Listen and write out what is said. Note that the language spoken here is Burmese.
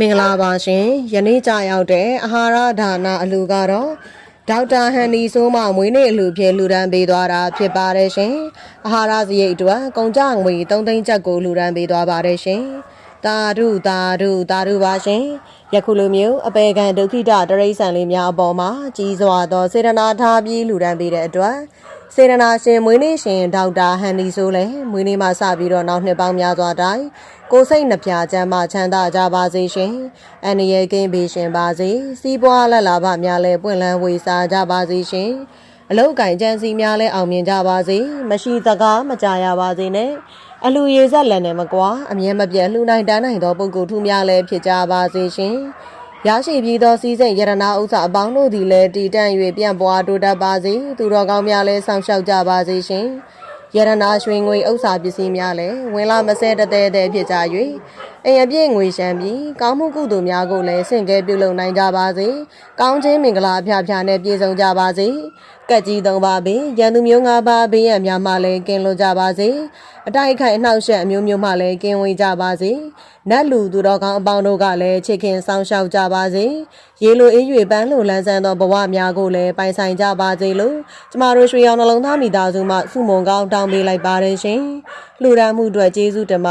မင်္ဂလာပါရှင်ယနေ့ကြာရောက်တဲ့အာဟာရဒါနအလူကတော့ဒေါက်တာဟန်နီဆိုးမှမွေးနေ့အလူဖြစ်လူဒန်းပေးသွားတာဖြစ်ပါတယ်ရှင်အာဟာရစရိတ်အတွက်ကုန်ကြငွေ3သိန်းချက်ကိုလူဒန်းပေးသွားပါတယ်ရှင်တာဓုတာဓုတာဓုပါရှင်ယခုလိုမျိုးအပေခံဒုက္ခိတတရိษံလေးများအပေါ်မှာကြီးစွာသောစေတနာထားပြီးလူဒန်းပေးတဲ့အတွက် စေတနာရှင်မွေးနေ့ရှင်ဒေါက်တာဟန်နီဆိုးလည်းမွေးနေ့မှာစပြီးတော့နောက်နှစ်ပေါင်းများစွာတိုင်ကိုယ်စိတ်နှပြချမ်းမှချမ်းသာကြပါစေရှင်အန္တရာယ်ကင်းပေးရှင်ပါစေစီးပွားလက်လာပများလည်းပွင့်လန်းဝေစားကြပါစေရှင်အလောက်ကင်ကြံစီများလည်းအောင်မြင်ကြပါစေမရှိစကားမကြရပါစေနဲ့အလူရည်ဆက်လက်နဲ့မကွာအမြဲမပြတ်လှူနိုင်တန်းနိုင်သောပုဂ္ဂိုလ်ထူးများလည်းဖြစ်ကြပါစေရှင် ရရှိပြီးသောစီးစိမ်ယရနာဥစ္စာအပေါင်းတို့သည်လည်းတည်တံ့၍ပြန့်ပွားတိုးတက်ပါစေသူတော်ကောင်းများလည်းဆောင်ရှောက်ကြပါစေရှင်ယရနာရွှေငွေဥစ္စာပစ္စည်းများလည်းဝင်လာမဆဲတသေးသေးဖြစ်ကြ၍အိမ်အပြည့်ငွေရှမ်းပြီးကောင်းမှုကုသိုလ်များကိုလည်းဆင့်ကဲပြုလုပ်နိုင်ကြပါစေကောင်းခြင်းမင်္ဂလာအဖျားဖျားနဲ့ပြည့်စုံကြပါစေကက်ကြီးသုံးပါးပင်ရန်သူမျိုးငါးပါးဘေးရန်များမှလည်းကင်းလွတ်ကြပါစေအတိုက်အခိုက်အနှောက်အယှက်အမျိုးမျိုးမှလည်းကင်းဝေးကြပါစေနတ်လူသူတော်ကောင်းအပေါင်းတို့ကလည်းချစ်ခင်ဆောင်ရှောက်ကြပါစေရေလိုအေး၍ပန်းလိုလန်းဆန်းသောဘဝများကိုလည်းပိုင်ဆိုင်ကြပါစေလို့ကျမတို့ရွှေရောင်နှလုံးသားမိသားစုမှစုမုံကောင်းတောင်းပေးလိုက်ပါတယ်ရှင်လှူဒါန်းမှုအတွက်ကျေးဇူးတင်ပါ